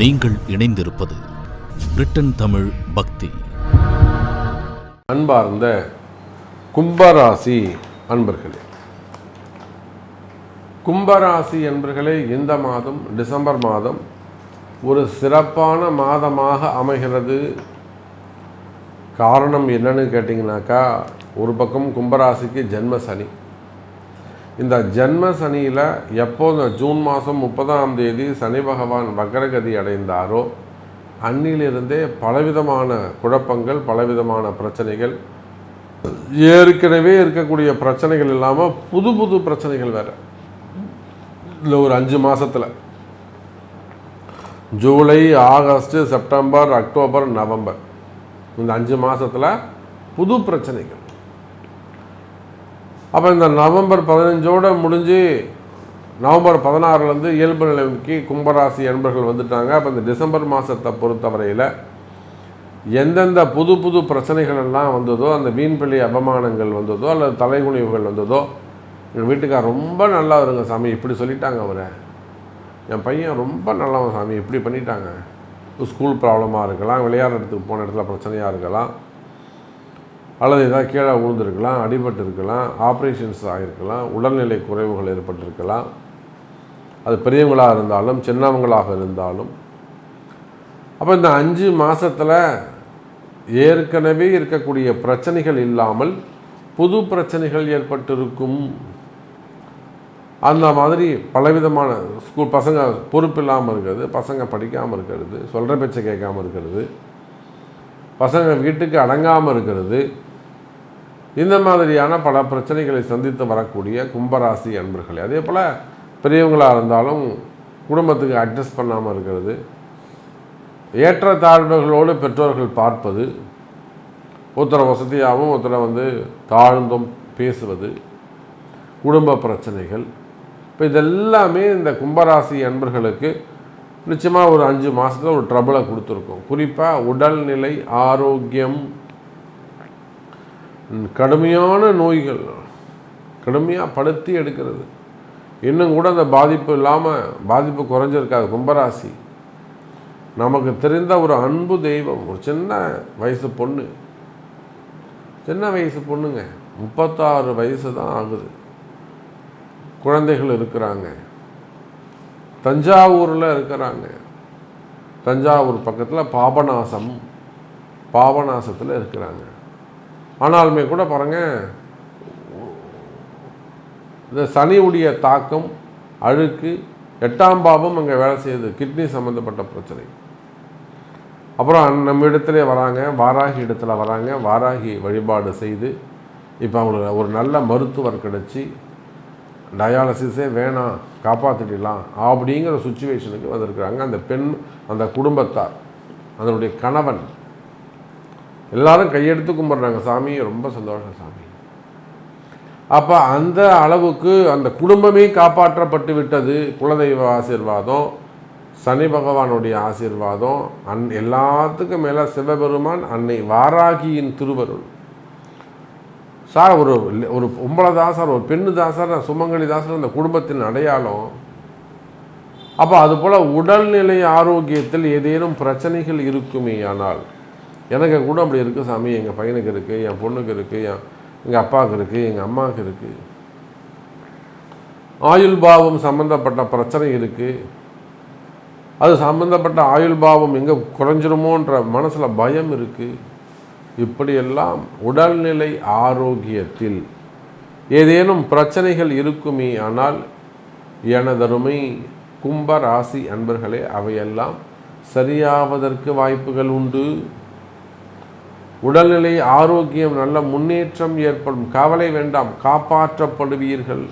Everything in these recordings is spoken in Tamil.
நீங்கள் இணைந்திருப்பது பிரிட்டன் தமிழ் பக்தி. அன்பார்ந்த கும்பராசி அன்பர்களே கும்பராசி அன்பர்களே இந்த மாதம் டிசம்பர் மாதம் ஒரு சிறப்பான மாதமாக அமைகிறது. காரணம் என்னன்னு கேட்டிங்கனாக்கா ஒரு பக்கம் கும்பராசிக்கு ஜென்ம சனி இந்த ஜென்ம சனியில் எப்போது ஜூன் மாதம் முப்பதாம் தேதி சனி பகவான் வக்ரகதி அடைந்தாரோ அன்னிலிருந்தே பலவிதமான குழப்பங்கள் பலவிதமான பிரச்சனைகள் ஏற்கனவே இருக்கக்கூடிய பிரச்சனைகள் இல்லாமல் புது புது பிரச்சனைகள் வேறு. இல்லை ஒரு அஞ்சு மாதத்தில் July August September October November. இந்த அஞ்சு மாதத்தில் புது பிரச்சனைகள். அப்போ இந்த நவம்பர் பதினஞ்சோட முடிஞ்சு நவம்பர் பதினாறுலேருந்து இயல்பு நிலைமைக்கு கும்பராசி அன்பர்கள் வந்துட்டாங்க. அப்போ இந்த டிசம்பர் மாதத்தை பொறுத்தவரையில் எந்தெந்த புது புது பிரச்சனைகள் எல்லாம் வந்ததோ அந்த வீண்பிள்ளை அபமானங்கள் வந்ததோ அல்லது தலைகுனிவுகள் வந்ததோ எங்கள் வீட்டுக்கார் ரொம்ப நல்லா இருங்க சாமி இப்படி சொல்லிட்டாங்க அவரை. என் பையன் ரொம்ப நல்லவன் சாமி இப்படி பண்ணிட்டாங்க. ஸ்கூல் ப்ராப்ளமாக இருக்கலாம் விளையாடுறதுக்கு போன இடத்துல பிரச்சனையாக இருக்கலாம். அல்லது ஏதாவது கீழே விழுந்திருக்கலாம் அடிபட்டு இருக்கலாம் ஆப்ரேஷன்ஸ் ஆகியிருக்கலாம் உடல்நிலை குறைவுகள் ஏற்பட்டிருக்கலாம். அது பெரியவங்களாக இருந்தாலும் சின்னவங்களாக இருந்தாலும். அப்போ இந்த அஞ்சு மாதத்தில் ஏற்கனவே இருக்கக்கூடிய பிரச்சனைகள் இல்லாமல் புது பிரச்சனைகள் ஏற்பட்டிருக்கும். அந்த மாதிரி பலவிதமான ஸ்கூல் பசங்க பொறுப்பு இல்லாமல் இருக்கிறது பசங்க படிக்காமல் இருக்கிறது சொல்கிற பேச்சை கேட்காம இருக்கிறது பசங்க வீட்டுக்கு அடங்காமல் இருக்கிறது இந்த மாதிரியான பல பிரச்சனைகளை சந்தித்து வரக்கூடிய கும்பராசி அன்பர்களே அதே போல் பெரியவங்களாக இருந்தாலும் குடும்பத்துக்கு அட்ஜஸ்ட் பண்ணாமல் இருக்கிறது. ஏற்ற தாழ்வுகளோடு பெற்றோர்கள் பார்ப்பது ஒருத்தரை வசதியாகவும் ஒருத்தரை வந்து தாழ்ந்தும் பேசுவது குடும்ப பிரச்சனைகள். இப்போ இதெல்லாமே இந்த கும்பராசி அன்பர்களுக்கு நிச்சயமாக ஒரு அஞ்சு மாதத்தில் ஒரு ட்ரபிளை கொடுத்துருக்கோம். குறிப்பாக உடல்நிலை ஆரோக்கியம் கடுமையான நோய்கள் கடுமையாக படுத்தி எடுக்கிறது. இன்னும் கூட அந்த பாதிப்பு இல்லாமல் பாதிப்பு குறைஞ்சிருக்காது. கும்பராசி. நமக்கு தெரிந்த ஒரு அன்பு தெய்வம் ஒரு சின்ன வயசு பொண்ணு. சின்ன வயசு பொண்ணுங்க. முப்பத்தாறு வயசு தான் ஆகுது. குழந்தைகள் இருக்கிறாங்க. தஞ்சாவூரில் இருக்கிறாங்க. தஞ்சாவூர் பக்கத்தில் பாபநாசம் பாபநாசத்தில் இருக்கிறாங்க. ஆனாலுமே கூட பாருங்க இந்த சனியுடைய தாக்கம் அழுக்கு எட்டாம் பாவம் அங்கே வேலை செய்யுது கிட்னி சம்மந்தப்பட்ட பிரச்சனை. அப்புறம் நம்ம இடத்துல வராங்க வாராகி இடத்துல வராங்க வாராகி வழிபாடு செய்து இப்போ அவங்களுக்கு ஒரு நல்ல மருத்துவர் கிடச்சி டயாலிசிஸே வேணாம் காப்பாற்றிடலாம் அப்படிங்கிற சுச்சுவேஷனுக்கு வந்திருக்கிறாங்க. அந்த பெண் அந்த குடும்பத்தார் அதனுடைய கணவன் எல்லாரும் கையெடுத்து கும்பிட்றாங்க. சாமி ரொம்ப சந்தோஷம் சாமி. அப்போ அந்த அளவுக்கு அந்த குடும்பமே காப்பாற்றப்பட்டு விட்டது. குலதெய்வ ஆசீர்வாதம் சனி பகவானுடைய ஆசீர்வாதம் அன் எல்லாத்துக்கும் மேலே சிவபெருமான் அன்னை வாராகியின் திருவருள். சார் ஒரு ஒரு பொம்பளை தாசர் ஒரு பெண்ணு தாசர் சுமங்கலி தாசர் அந்த குடும்பத்தின் அடையாளம். அப்போ அதுபோல் உடல்நிலை ஆரோக்கியத்தில் ஏதேனும் பிரச்சனைகள் இருக்குமே ஆனால் எனக்கு கூட அப்படி இருக்குது சாமி. எங்கள் பையனுக்கு இருக்குது என் பொண்ணுக்கு இருக்குது என் எங்கள் அப்பாவுக்கு இருக்குது எங்கள் அம்மாவுக்கு இருக்குது ஆயுள் பாவம் சம்மந்தப்பட்ட பிரச்சனை இருக்குது அது சம்மந்தப்பட்ட ஆயுள் பாவம் எங்கே குறைஞ்சிருமோன்ற மனசில் பயம் இருக்குது இப்படியெல்லாம் உடல்நிலை ஆரோக்கியத்தில் ஏதேனும் பிரச்சனைகள் இருக்குமே ஆனால் எனதருமை கும்ப ராசி அன்பர்களே அவையெல்லாம் சரியாவதற்கு வாய்ப்புகள் உண்டு. உடல்நிலை ஆரோக்கியம் நல்ல முன்னேற்றம் ஏற்படும். கவலை வேண்டாம். காப்பாற்றப்படுவீர்கள்.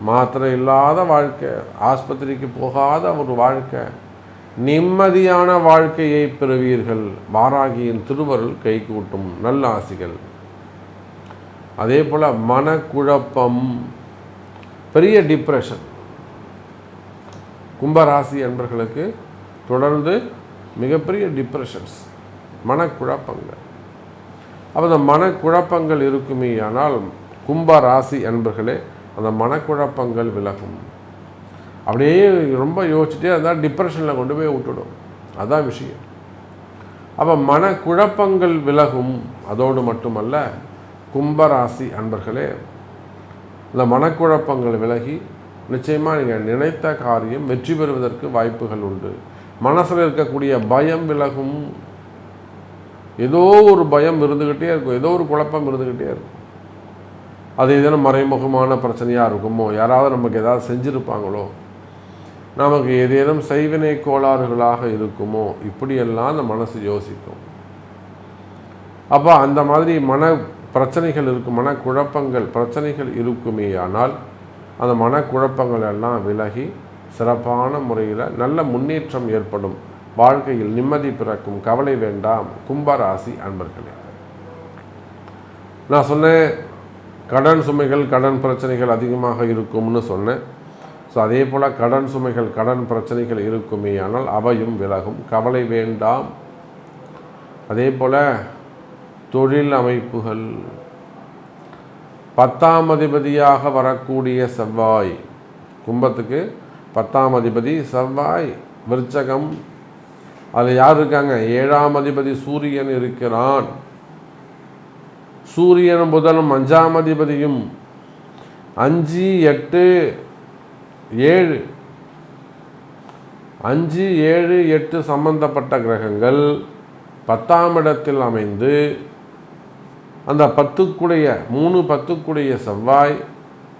மாத்திரை இல்லாத வாழ்க்கை. ஆஸ்பத்திரிக்கு போகாத ஒரு வாழ்க்கை. நிம்மதியான வாழ்க்கையை பெறுவீர்கள். வாராகியின் திருவருள் கைகூட்டும் நல்ல ஆசிகள் அதே போல் மனக்குழப்பம் பெரிய டிப்ரெஷன் கும்பராசி என்பர்களுக்கு தொடர்ந்து மிகப்பெரிய டிப்ரெஷன்ஸ் மனக்குழப்பங்கள். அப்போ அந்த மனக்குழப்பங்கள் இருக்குமே ஆனால் கும்ப ராசி அன்பர்களே அந்த மனக்குழப்பங்கள் விலகும். அப்படியே ரொம்ப யோசிச்சுட்டே இருந்தால் டிப்ரெஷனில் கொண்டு போய் விட்டுடும். அதான் விஷயம். அப்போ மனக்குழப்பங்கள் விலகும். அதோடு மட்டுமல்ல கும்பராசி அன்பர்களே இந்த மனக்குழப்பங்கள் விலகி நிச்சயமாக நீங்கள் நினைத்த காரியம் வெற்றி பெறுவதற்கு வாய்ப்புகள் உண்டு. மனசில் இருக்கக்கூடிய பயம் விலகும். ஏதோ ஒரு பயம் இருந்துக்கிட்டே இருக்கும். ஏதோ ஒரு குழப்பம் இருந்துக்கிட்டே இருக்கும். அது எதனா மறைமுகமான பிரச்சனையாக இருக்குமோ யாராவது நமக்கு ஏதாவது செஞ்சுருப்பாங்களோ நமக்கு ஏதேனும் செய்வினை கோளாறுகளாக இருக்குமோ இப்படியெல்லாம் அந்த மனசு யோசிக்கும். அப்போ அந்த மாதிரி மன பிரச்சனைகள் இருக்கும் மனக்குழப்பங்கள் பிரச்சனைகள் இருக்குமே ஆனால் அந்த மனக்குழப்பங்கள் எல்லாம் விலகி சிறப்பான முறையில் நல்ல முன்னேற்றம் ஏற்படும். வாழ்க்கையில் நிம்மதி பிறக்கும் கவலை வேண்டாம் கும்பராசி அன்பர்களே. நான் சொன்னேன் கடன் சுமைகள் கடன் பிரச்சனைகள் அதிகமாக இருக்கும்னு சொன்னேன். ஸோ அதே போல் கடன் சுமைகள் கடன் பிரச்சனைகள் இருக்குமே ஆனால் அவையும் விலகும். கவலை வேண்டாம். அதே போல் தொழில் அமைப்புகள். பத்தாம் அதிபதியாக வரக்கூடிய செவ்வாய். கும்பத்துக்கு பத்தாம் அதிபதி செவ்வாய். விருச்சகம் அதில் யார் இருக்காங்க? ஏழாம் அதிபதி சூரியன் இருக்கிறான். சூரியன் புதனும் அஞ்சாம் அதிபதியும். அஞ்சு எட்டு ஏழு. அஞ்சு ஏழு எட்டு சம்பந்தப்பட்ட கிரகங்கள் பத்தாம் இடத்தில் அமைந்து அந்த பத்துக்குடைய மூணு பத்துக்குடைய செவ்வாய்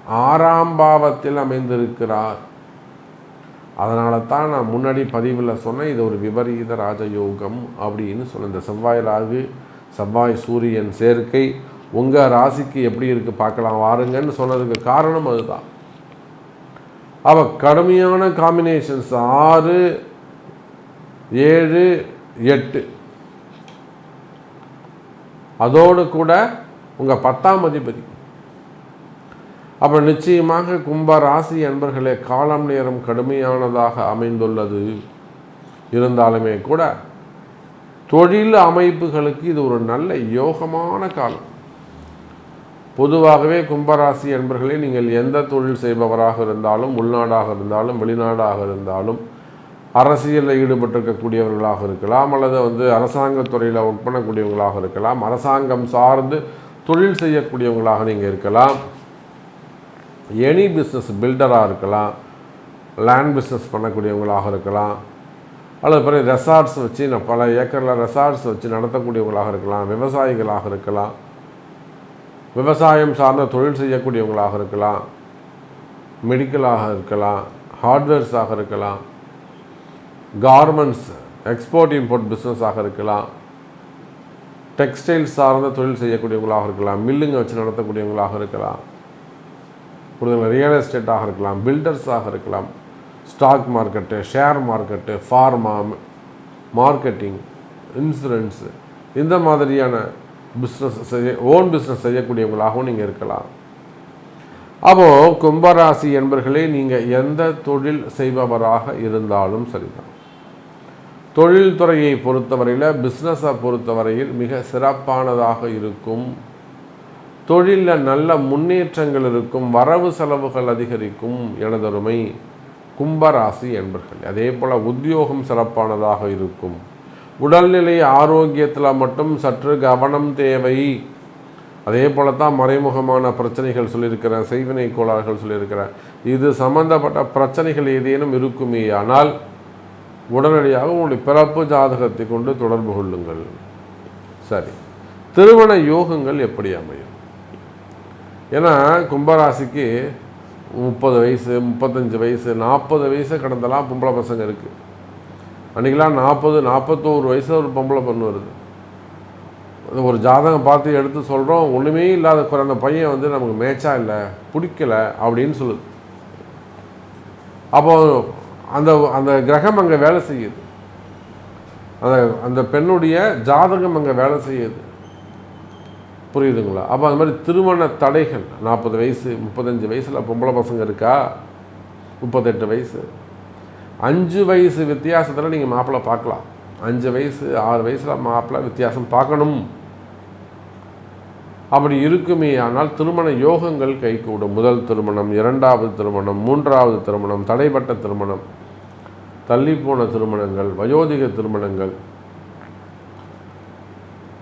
ஆறாம் பாவத்தில் அமைந்திருக்கிறார். அதனால தான் நான் முன்னாடி பதிவில் சொன்னேன் இது ஒரு விபரீத ராஜயோகம் அப்படின்னு சொன்னேன். இந்த செவ்வாய் ராகு செவ்வாய் சூரியன் சேர்க்கை உங்கள் ராசிக்கு எப்படி இருக்குது பார்க்கலாம் வாருங்கன்னு சொன்னதுக்கு காரணம் அதுதான். அவள் கடுமையான காம்பினேஷன்ஸ் ஆறு ஏழு எட்டு. அதோடு கூட உங்கள் பத்தாம் அதிபதி. அப்போ நிச்சயமாக கும்ப ராசி அன்பர்களே காலம் நேரம் கடுமையானதாக அமைந்துள்ளது. இருந்தாலுமே கூட தொழில் அமைப்புகளுக்கு இது ஒரு நல்ல யோகமான காலம். பொதுவாகவே கும்பராசி என்பர்களே நீங்கள் எந்த தொழில் செய்பவராக இருந்தாலும் உள்நாடாக இருந்தாலும் வெளிநாடாக இருந்தாலும் அரசியலில் ஈடுபட்டிருக்கக்கூடியவர்களாக இருக்கலாம் அல்லது வந்து அரசாங்கத் துறையில் ஒர்க் பண்ணக்கூடியவங்களாக இருக்கலாம் அரசாங்கம் சார்ந்து தொழில் செய்யக்கூடியவங்களாக நீங்கள் இருக்கலாம். எனி பிஸ்னஸ் பில்டராக இருக்கலாம் லேண்ட் பிஸ்னஸ் பண்ணக்கூடியவங்களாக இருக்கலாம் அல்லது பிறகு ரெசார்ட்ஸ் வச்சு நான் பல ஏக்கரில் ரெசார்ட்ஸ் வச்சு நடத்தக்கூடியவங்களாக இருக்கலாம் விவசாயிகளாக இருக்கலாம் விவசாயம் சார்ந்த தொழில் செய்யக்கூடியவங்களாக இருக்கலாம் மெடிக்கலாக இருக்கலாம் ஹார்ட்வேர்ஸாக இருக்கலாம் கார்மெண்ட்ஸ் எக்ஸ்போர்ட் இம்போர்ட் பிஸ்னஸாக இருக்கலாம் டெக்ஸ்டைல் சார்ந்த தொழில் செய்யக்கூடியவங்களாக இருக்கலாம் மில்லுங்க வச்சு நடத்தக்கூடியவங்களாக இருக்கலாம். புரிதுங்களா ரியல் எஸ்டேட்டாக இருக்கலாம் பில்டர்ஸாக இருக்கலாம் stock market share market pharma marketing insurance இந்த மாதிரியான பிஸ்னஸ் செய்ய ஓன் பிஸ்னஸ் செய்யக்கூடியவங்களாகவும் நீங்கள் இருக்கலாம். அப்போது கும்பராசி என்பர்களே நீங்கள் எந்த தொழில் செய்பவராக இருந்தாலும் சரிதான். தொழில்துறையை பொறுத்தவரையில் பிஸ்னஸை பொறுத்தவரையில் மிக சிறப்பானதாக இருக்கும் தொழிலில் நல்ல முன்னேற்றங்கள் இருக்கும் வரவு செலவுகள் அதிகரிக்கும் எனதொருமை கும்பராசி என்பர்கள். அதே போல் உத்தியோகம் சிறப்பானதாக இருக்கும். உடல்நிலை ஆரோக்கியத்தில் மட்டும் சற்று கவனம் தேவை. அதே போல தான் மறைமுகமான பிரச்சனைகள் சொல்லியிருக்கிறேன் செய்வினை கோளாறுகள் சொல்லியிருக்கிறேன் இது சம்பந்தப்பட்ட பிரச்சனைகள் ஏதேனும் இருக்குமே ஆனால் உடனடியாக உங்களுடைய பிறப்பு ஜாதகத்தை கொண்டு தொடர்பு கொள்ளுங்கள். சரி. திருமண யோகங்கள் எப்படி அமையும்? ஏன்னா கும்பராசிக்கு முப்பது வயசு முப்பத்தஞ்சு வயசு நாற்பது வயசு கடந்தெல்லாம் பொம்பளை பசங்க இருக்குது அன்றைக்கெலாம் நாற்பது நாற்பத்தோரு வயசில் ஒரு பொம்பளை பொண்ணு வருது. அது ஒரு ஜாதகம் பார்த்து எடுத்து சொல்கிறோம் ஒன்றுமே இல்லாத குறைந்த பையன் வந்து நமக்கு மேட்சாக இல்லை பிடிக்கல அப்படின்னு சொல்லுது. அப்போ அந்த அந்த கிரகம் அங்கே வேலை செய்யுது. அந்த அந்த பெண்ணுடைய ஜாதகம் அங்கே வேலை செய்யுது. புரியுதுங்களா? அப்போ அது மாதிரி திருமண தடைகள் நாற்பது வயசு முப்பத்தஞ்சு வயசில் பொம்பளை பசங்க இருக்கா? முப்பத்தெட்டு வயசு. அஞ்சு வயசு வித்தியாசத்தில் நீங்கள் மாப்பிள்ளை பார்க்கலாம். அஞ்சு வயசு ஆறு வயசில் மாப்பிள்ளை வித்தியாசம் பார்க்கணும். அப்படி இருக்குமே ஆனால் திருமண யோகங்கள் கைகூடும். முதல் திருமணம் இரண்டாவது திருமணம் மூன்றாவது திருமணம் தடைப்பட்ட திருமணம் தள்ளிப்போன திருமணங்கள் வயோதிக திருமணங்கள்.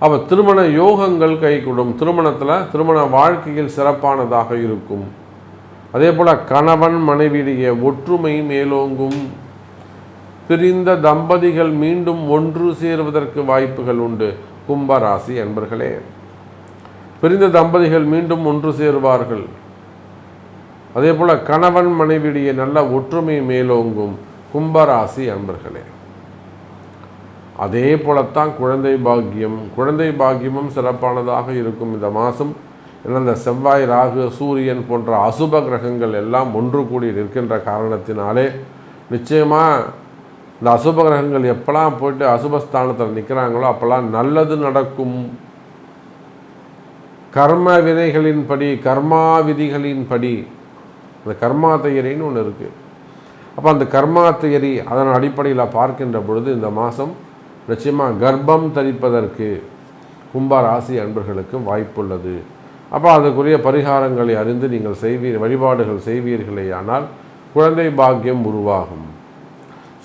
அப்போ திருமண யோகங்கள் கைகூடும். திருமணத்தில் திருமண வாழ்க்கையில் சிறப்பானதாக இருக்கும். அதே போல் கணவன் மனைவியிடையே ஒற்றுமை மேலோங்கும். பிரிந்த தம்பதிகள் மீண்டும் ஒன்று சேருவதற்கு வாய்ப்புகள் உண்டு. கும்பராசி அன்பர்களே பிரிந்த தம்பதிகள் மீண்டும் ஒன்று சேருவார்கள். அதே போல் கணவன் மனைவியிடையே நல்ல ஒற்றுமை மேலோங்கும். கும்பராசி அன்பர்களே. அதே போலத்தான் குழந்தை பாக்கியம். குழந்தை பாக்கியமும் சிறப்பானதாக இருக்கும் இந்த மாதம். இந்த செவ்வாய் ராகு சூரியன் போன்ற அசுப கிரகங்கள் எல்லாம் ஒன்று கூடி நிற்கின்ற காரணத்தினாலே நிச்சயமாக இந்த அசுப கிரகங்கள் எப்போல்லாம் போயிட்டு அசுபஸ்தானத்தில் நிற்கிறாங்களோ அப்போல்லாம் நல்லது நடக்கும். கர்ம வினைகளின்படி கர்மா விதிகளின்படி. அந்த கர்மா தயரின்னு ஒன்று இருக்குது அப்போ அந்த கர்மா தயரி அதன் அடிப்படையில் பார்க்கின்ற பொழுது இந்த மாதம் நிச்சயமாக கர்ப்பம் தரிப்பதற்கு கும்பராசி அன்பர்களுக்கும் அன்பர்களுக்கு வாய்ப்புள்ளது. அப்போ அதுக்குரிய பரிகாரங்களை அறிந்து நீங்கள் செய்வீர் வழிபாடுகள் செய்வீர்களே ஆனால் குழந்தை பாக்கியம் உருவாகும்.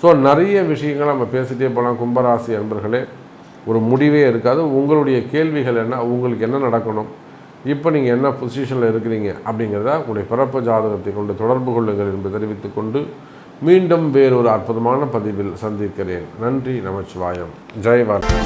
ஸோ நிறைய விஷயங்கள் நம்ம பேசிட்டே போகலாம் கும்பராசி அன்பர்களே. ஒரு முடிவே இருக்காது. உங்களுடைய கேள்விகள் என்ன உங்களுக்கு என்ன நடக்கணும் இப்போ நீங்கள் என்ன பொசிஷனில் இருக்கிறீங்க அப்படிங்கிறத உங்களுடைய பிறப்பு ஜாதகத்தை கொண்டு தொடர்பு கொள்ளுங்கள் என்று தெரிவித்துக்கொண்டு மீண்டும் வேறொரு அற்புதமான பதிவில் சந்திக்கிறேன். நன்றி நமச்சிவாயம். ஜெய் வார்த்தை